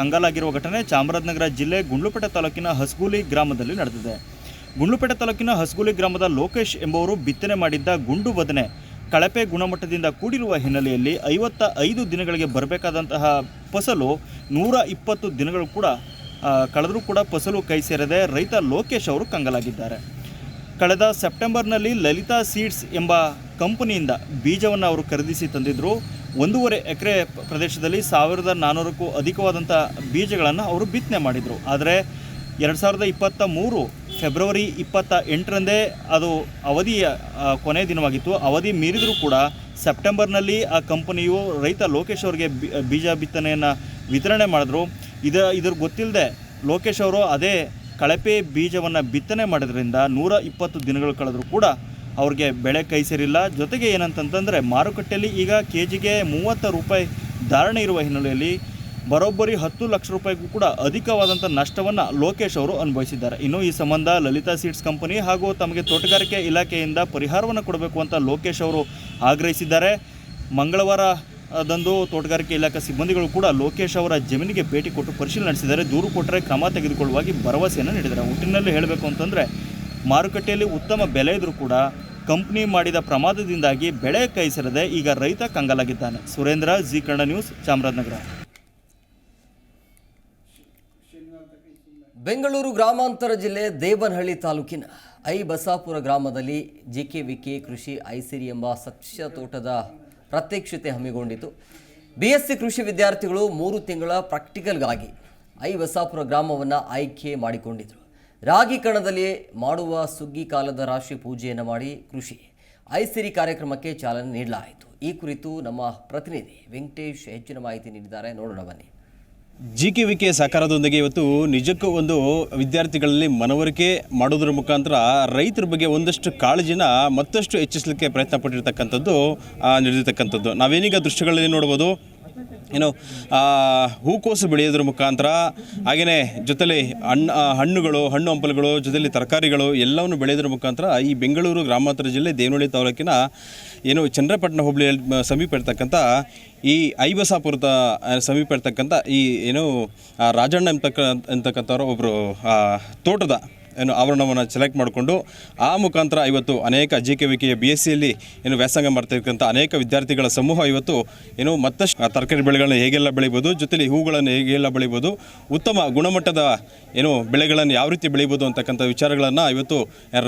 ಕಂಗಾಲಾಗಿರುವ ಘಟನೆ ಚಾಮರಾಜನಗರ ಜಿಲ್ಲೆ ಗುಂಡ್ಲುಪೇಟೆ ತಾಲೂಕಿನ ಹಸ್ಗೂಲಿ ಗ್ರಾಮದಲ್ಲಿ ನಡೆದಿದೆ. ಗುಂಡ್ಲುಪೇಟೆ ತಾಲೂಕಿನ ಹಸ್ಗೂಲಿ ಗ್ರಾಮದ ಲೋಕೇಶ್ ಎಂಬುವರು ಬಿತ್ತನೆ ಮಾಡಿದ್ದ ಗುಂಡು ಬದನೆ ಕಳಪೆ ಗುಣಮಟ್ಟದಿಂದ ಕೂಡಿರುವ ಹಿನ್ನೆಲೆಯಲ್ಲಿ ಐವತ್ತ ಐದು ದಿನಗಳಿಗೆ ಬರಬೇಕಾದಂತಹ ಫಸಲು ನೂರ ಇಪ್ಪತ್ತು ದಿನಗಳು ಕೂಡ ಕಳೆದರೂ ಕೂಡ ಫಸಲು ಕೈ ಸೇರದೆ ರೈತ ಲೋಕೇಶ್ ಅವರು ಕಂಗಲಾಗಿದ್ದಾರೆ. ಕಳೆದ ಸೆಪ್ಟೆಂಬರ್ನಲ್ಲಿ ಲಲಿತಾ ಸೀಡ್ಸ್ ಎಂಬ ಕಂಪನಿಯಿಂದ ಬೀಜವನ್ನು ಅವರು ಖರೀದಿಸಿ ತಂದಿದ್ದರು ಒಂದೂವರೆ ಎಕರೆ ಪ್ರದೇಶದಲ್ಲಿ ಸಾವಿರದ ನಾನ್ನೂರಕ್ಕೂ ಅಧಿಕವಾದಂಥ ಬೀಜಗಳನ್ನು ಅವರು ಬಿತ್ತನೆ ಮಾಡಿದರು. ಆದರೆ ಎರಡು ಸಾವಿರದ ಇಪ್ಪತ್ತ ಮೂರು ಫೆಬ್ರವರಿ ಇಪ್ಪತ್ತ ಎಂಟರಂದೇ ಅದು ಅವಧಿಯ ಕೊನೆಯ ದಿನವಾಗಿತ್ತು. ಅವಧಿ ಮೀರಿದರೂ ಕೂಡ ಸೆಪ್ಟೆಂಬರ್ನಲ್ಲಿ ಆ ಕಂಪನಿಯು ರೈತ ಲೋಕೇಶ್ ಅವರಿಗೆ ಬೀಜ ಬಿತ್ತನೆಯನ್ನು ವಿತರಣೆ ಮಾಡಿದ್ರು. ಇದ, ಇದ್ರ ಗೊತ್ತಿಲ್ಲದೆ ಲೋಕೇಶ್ ಅವರು ಅದೇ ಕಳಪೆ ಬೀಜವನ್ನು ಬಿತ್ತನೆ ಮಾಡಿದ್ರಿಂದ ನೂರ ಇಪ್ಪತ್ತು ದಿನಗಳು ಕಳೆದರೂ ಕೂಡ ಅವ್ರಿಗೆ ಬೆಳೆ ಕೈ ಸೇರಿಲ್ಲ ಜೊತೆಗೆ ಏನಂತಂತಂದರೆ ಮಾರುಕಟ್ಟೆಯಲ್ಲಿ ಈಗ ಕೆ ಜಿಗೆ ಮೂವತ್ತು ರೂಪಾಯಿ ಧಾರಣೆ ಇರುವ ಹಿನ್ನೆಲೆಯಲ್ಲಿ ಬರೋಬ್ಬರಿ ಹತ್ತು ಲಕ್ಷ ರೂಪಾಯಿಗೂ ಕೂಡ ಅಧಿಕವಾದಂಥ ನಷ್ಟವನ್ನು ಲೋಕೇಶ್ ಅವರು ಅನುಭವಿಸಿದ್ದಾರೆ. ಇನ್ನು ಈ ಸಂಬಂಧ ಲಲಿತಾ ಸೀಡ್ಸ್ ಕಂಪನಿ ಹಾಗೂ ತಮಗೆ ತೋಟಗಾರಿಕೆ ಇಲಾಖೆಯಿಂದ ಪರಿಹಾರವನ್ನು ಕೊಡಬೇಕು ಅಂತ ಲೋಕೇಶ್ ಅವರು ಆಗ್ರಹಿಸಿದ್ದಾರೆ. ಮಂಗಳವಾರ ಅದೊಂದು ತೋಟಗಾರಿಕೆ ಇಲಾಖೆ ಸಿಬ್ಬಂದಿಗಳು ಕೂಡ ಲೋಕೇಶ್ ಅವರ ಜಮೀನಿಗೆ ಭೇಟಿ ಕೊಟ್ಟು ಪರಿಶೀಲನೆ ನಡೆಸಿದ್ದಾರೆ. ದೂರು ಕೊಟ್ಟರೆ ಕ್ರಮ ತೆಗೆದುಕೊಳ್ಳುವಾಗಿ ಭರವಸೆಯನ್ನು ನೀಡಿದ್ದಾರೆ. ಒಟ್ಟಿನಲ್ಲಿ ಹೇಳಬೇಕು ಅಂತಂದರೆ ಮಾರುಕಟ್ಟೆಯಲ್ಲಿ ಉತ್ತಮ ಬೆಲೆ ಇದ್ದರೂ ಕೂಡ ಕಂಪ್ನಿ ಮಾಡಿದ ಪ್ರಮಾದದಿಂದಾಗಿ ಬೆಳೆ ಕೈ ಸೇರದೆ ಈಗ ರೈತ ಕಂಗಲಾಗಿದ್ದಾನೆ. Surendra, Zee Kannada news, Chamarajanagar. Bengaluru ಗ್ರಾಮಾಂತರ ಜಿಲ್ಲೆ ದೇವನಹಳ್ಳಿ ತಾಲೂಕಿನ ಐ ಬಸಾಪುರ ಗ್ರಾಮದಲ್ಲಿ ಜಿಕೆ ವಿಕೆ ಕೃಷಿ ಐಸಿರಿ ಎಂಬ ಸಸ್ಯ ತೋಟದ ಪ್ರತ್ಯಕ್ಷತೆ ಹಮ್ಮಿಕೊಂಡಿತು ಬಿ ಎಸ್ ಸಿ ಕೃಷಿ ವಿದ್ಯಾರ್ಥಿಗಳು ಮೂರು ತಿಂಗಳ ಪ್ರಾಕ್ಟಿಕಲ್ಗಾಗಿ ಐ ಬಸಾಪುರ ಗ್ರಾಮವನ್ನು ಆಯ್ಕೆ ಮಾಡಿಕೊಂಡಿದ್ದರು ರಾಗಿ ಕಣದಲ್ಲಿ ಮಾಡುವ ಸುಗ್ಗಿ ಕಾಲದ ರಾಶಿ ಪೂಜೆಯನ್ನು ಮಾಡಿ ಕೃಷಿ ಐಸಿರಿ ಕಾರ್ಯಕ್ರಮಕ್ಕೆ ಚಾಲನೆ ನೀಡಲಾಯಿತು. ಈ ಕುರಿತು ನಮ್ಮ ಪ್ರತಿನಿಧಿ ವೆಂಕಟೇಶ್ ಹೆಚ್ಚಿನ ಮಾಹಿತಿ ನೀಡಿದ್ದಾರೆ. ನೋಡೋಣ, ಬನ್ನಿ. ಜಿ ಕೆ ವಿ ಕೆ ಸಹಕಾರದೊಂದಿಗೆ ಇವತ್ತು ನಿಜಕ್ಕೂ ಒಂದು ವಿದ್ಯಾರ್ಥಿಗಳಲ್ಲಿ ಮನವರಿಕೆ ಮಾಡೋದ್ರ ಮುಖಾಂತರ ರೈತರ ಬಗ್ಗೆ ಒಂದಷ್ಟು ಕಾಳಜಿನ ಮತ್ತಷ್ಟು ಹೆಚ್ಚಿಸಲಿಕ್ಕೆ ಪ್ರಯತ್ನ ಪಟ್ಟಿರ್ತಕ್ಕಂಥದ್ದು ನಡೆದಿರ್ತಕ್ಕಂಥದ್ದು. ನಾವೇನೀಗ ದೃಶ್ಯಗಳಲ್ಲಿ ನೋಡ್ಬೋದು ಏನು ಹೂಕೋಸು ಬೆಳೆಯೋದ್ರ ಮುಖಾಂತರ ಹಾಗೆಯೇ ಜೊತೆಲಿ ಹಣ್ಣು ಹಣ್ಣುಗಳು, ಹಣ್ಣು ಹಂಪಲುಗಳು, ಜೊತೆಲಿ ತರಕಾರಿಗಳು ಎಲ್ಲವನ್ನು ಬೆಳೆಯೋದ್ರ ಮುಖಾಂತರ ಈ ಬೆಂಗಳೂರು ಗ್ರಾಮಾಂತರ ಜಿಲ್ಲೆ ದೇವನಹಳ್ಳಿ ತಾಲೂಕಿನ ಏನು ಚಂದ್ರಪಟ್ಟಣ ಹೋಬಳಿ ಸಮೀಪ ಇರ್ತಕ್ಕಂಥ ಈ ಐಬಸಾಪುರದ ಸಮೀಪ ಇರ್ತಕ್ಕಂಥ ಈ ಏನು ರಾಜಣ್ಣ ಎಂತಕ್ಕ ಅಂತಕ್ಕಂಥವ್ರು ಒಬ್ಬರು ತೋಟದ ಏನು ಆವರಣವನ್ನು ಸೆಲೆಕ್ಟ್ ಮಾಡಿಕೊಂಡು ಆ ಮುಖಾಂತರ ಇವತ್ತು ಅನೇಕ G K V B S ಸಿಯಲ್ಲಿ ಏನು ವ್ಯಾಸಂಗ ಮಾಡ್ತಿರ್ತಕ್ಕಂಥ ಅನೇಕ ವಿದ್ಯಾರ್ಥಿಗಳ ಸಮೂಹ ಇವತ್ತು ಏನು ಮತ್ತಷ್ಟು ತರಕಾರಿ ಬೆಳೆಗಳನ್ನ ಹೇಗೆಲ್ಲ ಬೆಳಿಬೋದು, ಜೊತೆಲಿ ಹೂಗಳನ್ನು ಹೇಗೆಲ್ಲ ಬೆಳಿಬೋದು, ಉತ್ತಮ ಗುಣಮಟ್ಟದ ಏನು ಬೆಳೆಗಳನ್ನು ಯಾವ ರೀತಿ ಬೆಳಿಬೋದು ಅಂತಕ್ಕಂಥ ವಿಚಾರಗಳನ್ನು ಇವತ್ತು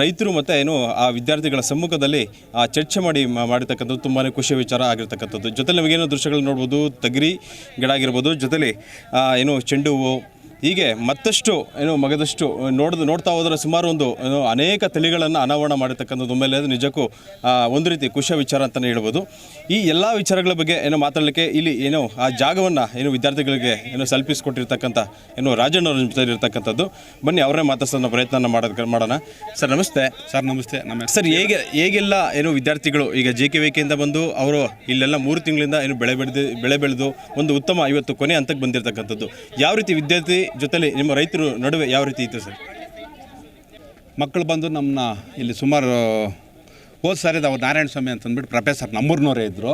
ರೈತರು ಮತ್ತು ಏನು ಆ ವಿದ್ಯಾರ್ಥಿಗಳ ಸಮ್ಮುಖದಲ್ಲಿ ಆ ಚರ್ಚೆ ಮಾಡಿ ಮಾಡಿರ್ತಕ್ಕಂಥದ್ದು ತುಂಬಾ ಖುಷಿಯ ವಿಚಾರ ಆಗಿರ್ತಕ್ಕಂಥದ್ದು. ಜೊತೆಲಿ ನಮಗೇನು ದೃಶ್ಯಗಳು ನೋಡ್ಬೋದು, ತಗರಿ ಗಿಡ ಆಗಿರ್ಬೋದು, ಜೊತೆಲಿ ಏನು ಚೆಂಡು ಹೂವು ಹೀಗೆ ಮತ್ತಷ್ಟು ಏನು ಮಗದಷ್ಟು ನೋಡಿದ ನೋಡ್ತಾ ಹೋದರೆ ಸುಮಾರು ಒಂದು ಏನು ಅನೇಕ ತಳಿಗಳನ್ನು ಅನಾವರಣ ಮಾಡಿರ್ತಕ್ಕಂಥದ್ದು. ಮೇಲೆ ಅದು ನಿಜಕ್ಕೂ ಒಂದು ರೀತಿ ಖುಷಿಯ ವಿಚಾರ ಅಂತಲೇ ಹೇಳ್ಬೋದು. ಈ ಎಲ್ಲ ವಿಚಾರಗಳ ಬಗ್ಗೆ ಏನು ಮಾತಾಡಲಿಕ್ಕೆ ಇಲ್ಲಿ ಏನು ಆ ಜಾಗವನ್ನು ಏನು ವಿದ್ಯಾರ್ಥಿಗಳಿಗೆ ಏನು ಸಲ್ಪಿಸಿಕೊಟ್ಟಿರ್ತಕ್ಕಂಥ ಏನು ರಾಜಣ್ಣವ್ರ ಜೊತೆ ಇರ್ತಕ್ಕಂಥದ್ದು ಬನ್ನಿ ಅವರೇ ಮಾತಾಡ್ಸೋದನ್ನ ಪ್ರಯತ್ನ ಮಾಡೋದಕ್ಕೆ ಮಾಡೋಣ. ಸರ್ ನಮಸ್ತೆ. ಸರ್ ನಮಸ್ತೆ. ನಮಸ್ತೆ ಸರ್ ಹೇಗೆ ಹೇಗೆಲ್ಲ ಏನು ವಿದ್ಯಾರ್ಥಿಗಳು ಈಗ ಜೆ ಕೆ ವಿಕೆಯಿಂದ ಬಂದು ಅವರು ಇಲ್ಲೆಲ್ಲ ಮೂರು ತಿಂಗಳಿಂದ ಏನು ಬೆಳೆ ಬೆಳೆದು ಬೆಳೆ ಬೆಳೆದು ಒಂದು ಉತ್ತಮ ಇವತ್ತು ಕೊನೆ ಹಂತಕ್ಕೆ ಬಂದಿರತಕ್ಕಂಥದ್ದು. ಯಾವ ರೀತಿ ವಿದ್ಯಾರ್ಥಿ ಜೊತೆಲಿ ನಿಮ್ಮ ರೈತರು ನಡುವೆ ಯಾವ ರೀತಿ ಇತ್ತು ಸರ್? ಮಕ್ಕಳು ಬಂದು ನಮ್ಮನ್ನ ಇಲ್ಲಿ ಸುಮಾರು, ಹೋದ ಸಾರಿ ಅವ್ರು ನಾರಾಯಣ ಸ್ವಾಮಿ ಅಂತಂದ್ಬಿಟ್ಟು ಪ್ರೊಫೆಸರ್ ನಮ್ಮೂರಿನವರೇ ಇದ್ದರು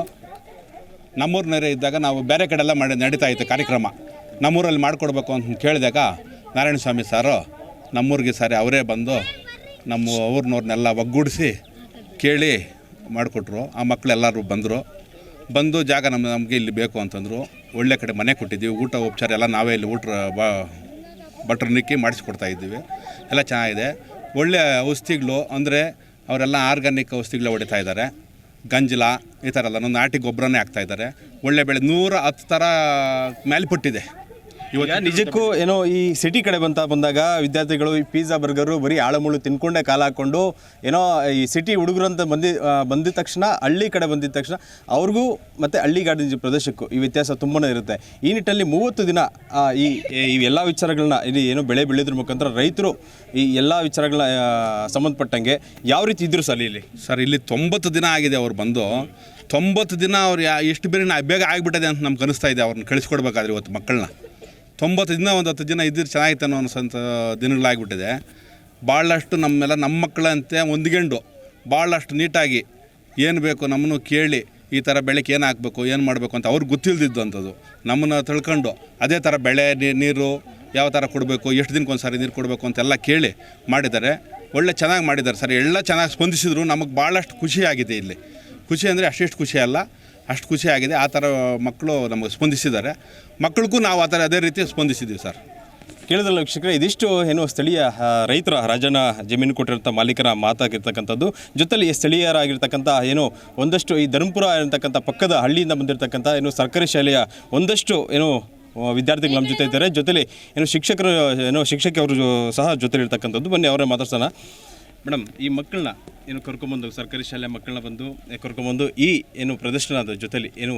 ನಮ್ಮೂರಿನವರೇ ಇದ್ದಾಗ ನಾವು ಬೇರೆ ಕಡೆ ಎಲ್ಲ ಮಾಡಿ ನಡೀತಾ ಇತ್ತು ಕಾರ್ಯಕ್ರಮ. ನಮ್ಮೂರಲ್ಲಿ ಮಾಡಿಕೊಡ್ಬೇಕು ಅಂತ ಕೇಳಿದಾಗ ನಾರಾಯಣ ಸ್ವಾಮಿ ಸಾರು, ನಮ್ಮೂರಿಗೆ ಸಾರಿ ಅವರೇ ಬಂದು ನಮ್ಮ ಊರಿನವ್ರನ್ನೆಲ್ಲ ಒಗ್ಗೂಡಿಸಿ ಕೇಳಿ ಮಾಡಿಕೊಟ್ರು. ಆ ಮಕ್ಕಳೆಲ್ಲರೂ ಬಂದರು. ಬಂದು ಜಾಗ ನಮ್ಮ ನಮಗೆ ಇಲ್ಲಿ ಬೇಕು ಅಂತಂದರು, ಒಳ್ಳೆ ಕಡೆ ಮನೆ ಕೊಟ್ಟಿದ್ದೀವಿ, ಊಟ, ಉಪಚಾರ ಎಲ್ಲ ನಾವೇ ಇಲ್ಲಿ ಊಟ ಬಾ ಬಟ್ರನಿಕ್ಕಿ ಮಾಡಿಸ್ಕೊಡ್ತಾ ಇದ್ದೀವಿ. ಎಲ್ಲ ಚೆನ್ನಾಗಿದೆ. ಒಳ್ಳೆ ಔಷಧಿಗಳು, ಅಂದರೆ ಅವರೆಲ್ಲ ಆರ್ಗ್ಯಾನಿಕ್ ಔಷಧಿಗಳೇ ಹೊಡಿತಾ ಇದ್ದಾರೆ. ಗಂಜಲ, ಈ ಥರ ಎಲ್ಲ ನಾಟಿ ಗೊಬ್ಬರನೇ ಹಾಕ್ತಾ ಇದ್ದಾರೆ. ಒಳ್ಳೆ ಬೆಳೆ, ನೂರ ಹತ್ತು ಥರ ಮೇಲ್ಪಟ್ಟಿದೆ ಈಗ ನಿಜಕ್ಕೂ ಏನೋ ಈ ಸಿಟಿ ಕಡೆ ಬಂತ ಬಂದಾಗ ವಿದ್ಯಾರ್ಥಿಗಳು ಈ ಪಿಜ್ಜಾ ಬರ್ಗರು ಬರೀ ಆಳಮುಳು ತಿನ್ಕೊಂಡೇ ಕಾಲ ಹಾಕೊಂಡು ಏನೋ ಈ ಸಿಟಿ ಹುಡುಗರಂತ ಬಂದಿ ಆ, ಬಂದಿದ ತಕ್ಷಣ ಹಳ್ಳಿ ಕಡೆ ಬಂದಿದ ತಕ್ಷಣ ಅವ್ರಿಗೂ ಮತ್ತು ಹಳ್ಳಿಗಾಡಿನ ಗಾರ್ಡನ್ ಪ್ರದೇಶಕ್ಕೂ ಈ ವ್ಯತ್ಯಾಸ ತುಂಬಾ ಇರುತ್ತೆ. ಈ ನಿಟ್ಟಲ್ಲಿ ಮೂವತ್ತು ದಿನ ಈ ಇವೆಲ್ಲ ಎಲ್ಲ ವಿಚಾರಗಳನ್ನ ಇಲ್ಲಿ ಏನೋ ಬೆಳೆ ಬೆಳೆದ್ರ ಮುಖಾಂತರ ರೈತರು ಈ ಎಲ್ಲ ವಿಚಾರಗಳನ್ನ ಆ, ಸಂಬಂಧಪಟ್ಟಂಗೆ ಯಾವ ರೀತಿ ಇದ್ರು ಸರ್ ಇಲ್ಲಿ? ಸರ್ ಇಲ್ಲಿ ತೊಂಬತ್ತು ದಿನ ಆಗಿದೆ ಅವ್ರು ಬಂದು. ತೊಂಬತ್ತು ದಿನ ಅವ್ರು ಯಾ ಎಷ್ಟು ಬೇರೆ ಬೇಗ ಆಗಿಬಿಟ್ಟಿದೆ ಅಂತ ನಮ್ಗೆ ಅನಿಸ್ತಾ ಇದೆ ಅವ್ರನ್ನ ಕಳಿಸ್ಕೊಡ್ಬೇಕಾದ್ರೆ ಇವತ್ತು ಮಕ್ಕಳನ್ನ. ತೊಂಬತ್ತು ದಿನ ಒಂದು ಹತ್ತು ದಿನ ಇದ್ದಿದ್ದು ಚೆನ್ನಾಗಿತ್ತು ಅನ್ನೋ ಅನ್ಸಂತ ದಿನಗಳಾಗ್ಬಿಟ್ಟಿದೆ. ಭಾಳಷ್ಟು ನಮ್ಮೆಲ್ಲ ನಮ್ಮ ಮಕ್ಕಳಂತೆ ಹೊಂದ್ಕೊಂಡು ಭಾಳಷ್ಟು ನೀಟಾಗಿ ಏನು ಬೇಕು ನಮ್ಮನ್ನು ಕೇಳಿ ಈ ಥರ ಬೆಳೆಗೆ ಏನು ಹಾಕಬೇಕು, ಏನು ಮಾಡಬೇಕು ಅಂತ ಅವ್ರಿಗೆ ಗೊತ್ತಿಲ್ದಿದ್ದು ಅಂಥದ್ದು ನಮ್ಮನ್ನು ತಿಳ್ಕೊಂಡು ಅದೇ ಥರ ಬೆಳೆ ನೀರು ಯಾವ ಥರ ಕೊಡಬೇಕು, ಎಷ್ಟು ದಿನಕ್ಕೆ ಒಂದು ಸಾರಿ ನೀರು ಕೊಡಬೇಕು ಅಂತೆಲ್ಲ ಕೇಳಿ ಮಾಡಿದ್ದಾರೆ. ಒಳ್ಳೆ ಚೆನ್ನಾಗಿ ಮಾಡಿದ್ದಾರೆ ಸರ್. ಎಲ್ಲ ಚೆನ್ನಾಗಿ ಸ್ಪಂದಿಸಿದ್ರು. ನಮಗೆ ಭಾಳಷ್ಟು ಖುಷಿಯಾಗಿದೆ ಇಲ್ಲಿ. ಖುಷಿ ಅಂದರೆ ಅಷ್ಟಿಷ್ಟು ಖುಷಿ ಅಲ್ಲ. ಅಷ್ಟು ಖುಷಿ ಆಗಿದೆ. ಆ ಥರ ಮಕ್ಕಳು ನಮಗೆ ಸ್ಪಂದಿಸಿದ್ದಾರೆ. ಮಕ್ಕಳಿಗೂ ನಾವು ಆ ಥರ ಅದೇ ರೀತಿ ಸ್ಪಂದಿಸಿದ್ದೀವಿ ಸರ್. ಕೇಳಿದ್ರಲ್ಲ ವೀಕ್ಷಕರೇ, ಇದಿಷ್ಟು ಏನು ಸ್ಥಳೀಯ ರೈತರ ರಾಜನ ಜಮೀನು ಕೊಟ್ಟಿರುವಂಥ ಮಾಲೀಕರ ಮಾತಾಗಿರ್ತಕ್ಕಂಥದ್ದು ಜೊತೆಲಿ ಸ್ಥಳೀಯರಾಗಿರ್ತಕ್ಕಂಥ ಏನು ಒಂದಷ್ಟು ಈ ಧರ್ಮಪುರ ಇರತಕ್ಕಂಥ ಪಕ್ಕದ ಹಳ್ಳಿಯಿಂದ ಬಂದಿರತಕ್ಕಂಥ ಏನು ಸರ್ಕಾರಿ ಶಾಲೆಯ ಒಂದಷ್ಟು ಏನು ವಿದ್ಯಾರ್ಥಿಗಳು ನಮ್ಮ ಜೊತೆ ಇದ್ದಾರೆ. ಜೊತೆಲಿ ಏನು ಶಿಕ್ಷಕರು, ಏನೋ ಶಿಕ್ಷಕಿಯವರು ಸಹ ಜೊತೆಲಿ ಇರ್ತಕ್ಕಂಥದ್ದು ಬನ್ನಿ, ಅವರೇ ಮಾತಾಡ್ಸೋಣ. ಮೇಡಮ್, ಈ ಮಕ್ಕಳನ್ನ ಏನು ಕರ್ಕೊಂಬಂದು ಸರ್ಕಾರಿ ಶಾಲೆ ಮಕ್ಕಳನ್ನ ಬಂದು ಕರ್ಕೊಂಬಂದು ಈ ಏನು ಪ್ರದರ್ಶನದ ಜೊತೆಲಿ ಏನು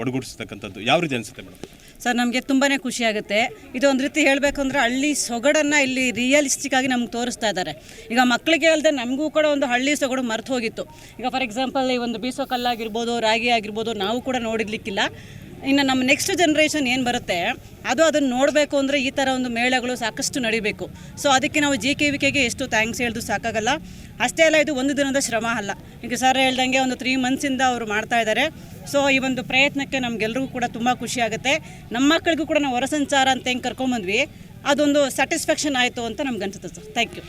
ಒಡಗೂಡಿಸ್ತಕ್ಕಂಥದ್ದು ಯಾವ ರೀತಿ ಅನಿಸುತ್ತೆ ಮೇಡಮ್? ಸರ್, ನಮಗೆ ತುಂಬಾ ಖುಷಿ ಆಗುತ್ತೆ. ಇದು ಒಂದು ರೀತಿ ಹೇಳಬೇಕು ಅಂದರೆ ಹಳ್ಳಿ ಸೊಗಡನ್ನು ಇಲ್ಲಿ ರಿಯಲಿಸ್ಟಿಕ್ ಆಗಿ ನಮ್ಗೆ ತೋರಿಸ್ತಾ ಇದ್ದಾರೆ ಈಗ ಮಕ್ಕಳಿಗೆ ಅಲ್ಲದೆ ನಮಗೂ ಕೂಡ ಒಂದು ಹಳ್ಳಿ ಸೊಗಡು ಮರೆತು ಹೋಗಿತ್ತು. ಈಗ ಫಾರ್ ಎಕ್ಸಾಂಪಲ್ ಈ ಒಂದು ಬೀಸೋ ಕಲ್ಲಾಗಿರ್ಬೋದು, ರಾಗಿ ಆಗಿರ್ಬೋದು, ನಾವು ಕೂಡ ನೋಡಿರ್ಲಿಕ್ಕಿಲ್ಲ. ಇನ್ನು ನಮ್ಮ ನೆಕ್ಸ್ಟ್ ಜನ್ರೇಷನ್ ಏನು ಬರುತ್ತೆ, ಅದು ಅದನ್ನು ನೋಡಬೇಕು ಅಂದರೆ ಈ ಥರ ಒಂದು ಮೇಳಗಳು ಸಾಕಷ್ಟು ನಡಿಬೇಕು. ಸೊ ಅದಕ್ಕೆ ನಾವು ಜಿ ಕೆ ವಿ ಕೆಗೆ ಎಷ್ಟು ಥ್ಯಾಂಕ್ಸ್ ಹೇಳಿದ್ರು ಸಾಕಾಗಲ್ಲ. ಅಷ್ಟೇ ಅಲ್ಲ, ಇದು ಒಂದು ದಿನದ ಶ್ರಮ ಅಲ್ಲ. ಈಗ ಸರ್ ಹೇಳ್ದಂಗೆ ಒಂದು ತ್ರೀ ಮಂತ್ಸಿಂದ ಅವರು ಮಾಡ್ತಾ ಇದ್ದಾರೆ ಸೊ ಈ ಒಂದು ಪ್ರಯತ್ನಕ್ಕೆ ನಮಗೆಲ್ಲರಿಗೂ ಕೂಡ ತುಂಬ ಖುಷಿ ಆಗುತ್ತೆ. ನಮ್ಮ ಮಕ್ಕಳಿಗೂ ಕೂಡ ನಾವು ಹೊರ ಸಂಚಾರ ಅಂತ ಹೆಂಗೆ ಕರ್ಕೊಂಬಂದ್ವಿ, ಅದೊಂದು ಸ್ಯಾಟಿಸ್ಫ್ಯಾಕ್ಷನ್ ಆಯಿತು ಅಂತ ನಮ್ಗೆ ಅನ್ಸುತ್ತೆ ಸರ್ ಥ್ಯಾಂಕ್ ಯು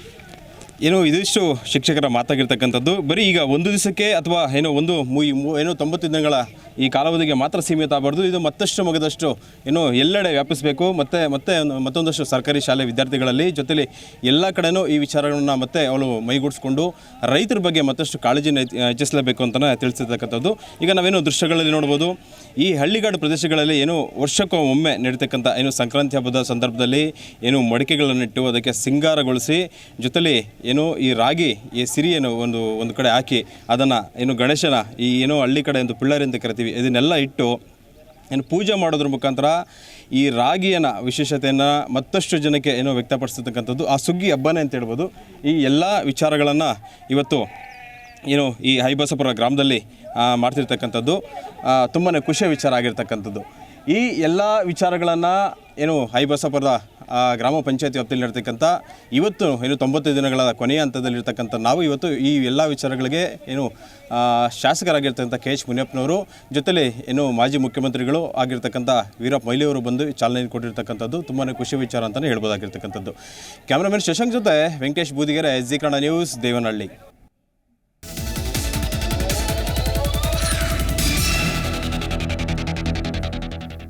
ಏನು ಇದಿಷ್ಟು ಶಿಕ್ಷಕರ ಮಾತಾಗಿರ್ತಕ್ಕಂಥದ್ದು. ಬರೀ ಈಗ ಒಂದು ದಿವಸಕ್ಕೆ ಅಥವಾ ಏನೋ ಒಂದು ಏನೋ ತೊಂಬತ್ತು ದಿನಗಳ ಈ ಕಾಲಾವಧಿಗೆ ಮಾತ್ರ ಸೀಮಿತ ಆಗಬಾರ್ದು. ಇದು ಮತ್ತಷ್ಟು ಮಗದಷ್ಟು ಏನೋ ಎಲ್ಲೆಡೆ ವ್ಯಾಪಿಸಬೇಕು. ಮತ್ತು, ಮತ್ತೆ ಮತ್ತೊಂದಷ್ಟು ಸರ್ಕಾರಿ ಶಾಲೆ ವಿದ್ಯಾರ್ಥಿಗಳಲ್ಲಿ ಜೊತೆಲಿ ಎಲ್ಲ ಕಡೆನೂ ಈ ವಿಚಾರಗಳನ್ನ ಮತ್ತೆ ಅವಳು ಮೈಗೂಡಿಸ್ಕೊಂಡು ರೈತರ ಬಗ್ಗೆ ಮತ್ತಷ್ಟು ಕಾಳಜಿನ ಹೆಚ್ಚ- ಹೆಚ್ಚಿಸಲೇಬೇಕು ಅಂತಲೇ ತಿಳಿಸಿರ್ತಕ್ಕಂಥದ್ದು. ಈಗ ನಾವೇನು ದೃಶ್ಯಗಳಲ್ಲಿ ನೋಡ್ಬೋದು. ಈ ಹಳ್ಳಿಗಾಡು ಪ್ರದೇಶಗಳಲ್ಲಿ ಏನು ವರ್ಷಕ್ಕೂ ಒಮ್ಮೆ ನಡೀತಕ್ಕಂಥ ಏನು ಸಂಕ್ರಾಂತಿ ಹಬ್ಬದ ಸಂದರ್ಭದಲ್ಲಿ ಏನು ಮಡಿಕೆಗಳನ್ನಿಟ್ಟು ಅದಕ್ಕೆ ಸಿಂಗಾರಗೊಳಿಸಿ ಜೊತೆಲಿ ಏನು ಈ ರಾಗಿ, ಈ ಸಿರಿಯನ್ನು ಒಂದು ಒಂದು ಕಡೆ ಹಾಕಿ ಅದನ್ನು ಏನು ಗಣೇಶನ ಈ ಏನೋ ಹಳ್ಳಿ ಕಡೆ ಒಂದು ಪಿಳ್ಳರಿ ಅಂತ ಕರಿತೀವಿ, ಇದನ್ನೆಲ್ಲ ಇಟ್ಟು ಏನು ಪೂಜೆ ಮಾಡೋದ್ರ ಮುಖಾಂತರ ಈ ರಾಗಿಯನ್ನು ವಿಶೇಷತೆಯನ್ನು ಮತ್ತಷ್ಟು ಜನಕ್ಕೆ ಏನೋ ವ್ಯಕ್ತಪಡಿಸ್ತಕ್ಕಂಥದ್ದು, ಆ ಸುಗ್ಗಿ ಹಬ್ಬನೇ ಅಂತ ಹೇಳ್ಬೋದು. ಈ ಎಲ್ಲ ವಿಚಾರಗಳನ್ನು ಇವತ್ತು ಏನು ಈ ಹೈಬಸಪುರ ಗ್ರಾಮದಲ್ಲಿ ಮಾಡ್ತಿರ್ತಕ್ಕಂಥದ್ದು ತುಂಬಾ ಖುಷಿಯ ವಿಚಾರ ಆಗಿರ್ತಕ್ಕಂಥದ್ದು. ಈ ಎಲ್ಲ ವಿಚಾರಗಳನ್ನು ಏನು ಹೈಬಸಪುರದ ಗ್ರಾಮ ಪಂಚಾಯತಿ ವ್ಯಾಪ್ತಿಯಲ್ಲಿರ್ತಕ್ಕಂಥ ಇವತ್ತು ಏನು ತೊಂಬತ್ತು ದಿನಗಳ ಕೊನೆಯ ಹಂತದಲ್ಲಿರ್ತಕ್ಕಂಥ ನಾವು ಇವತ್ತು ಈ ಎಲ್ಲ ವಿಚಾರಗಳಿಗೆ ಏನು ಶಾಸಕರಾಗಿರ್ತಕ್ಕಂಥ ಕೆ ಎಚ್ ಮುನಿಯಪ್ಪನವರು ಜೊತೆಲಿ ಏನು ಮಾಜಿ ಮುಖ್ಯಮಂತ್ರಿಗಳು ಆಗಿರ್ತಕ್ಕಂಥ ವೀರಪ್ಪ ಮೊಯ್ಲಿಯವರು ಬಂದು ಚಾಲನೆ ಕೊಟ್ಟಿರ್ತಕ್ಕಂಥದ್ದು ತುಂಬಾ ಖುಷಿ ವಿಚಾರ ಅಂತಲೇ ಹೇಳ್ಬೋದಾಗಿರ್ತಕ್ಕಂಥದ್ದು. ಕ್ಯಾಮ್ರಾಮನ್ ಶಶಾಂಕ್ ಜೊತೆ ವೆಂಕಟೇಶ್ ಬೂದಿಗೆರೆ ಜಿ ಕನ್ನಡ ನ್ಯೂಸ್, ದೇವನಹಳ್ಳಿ.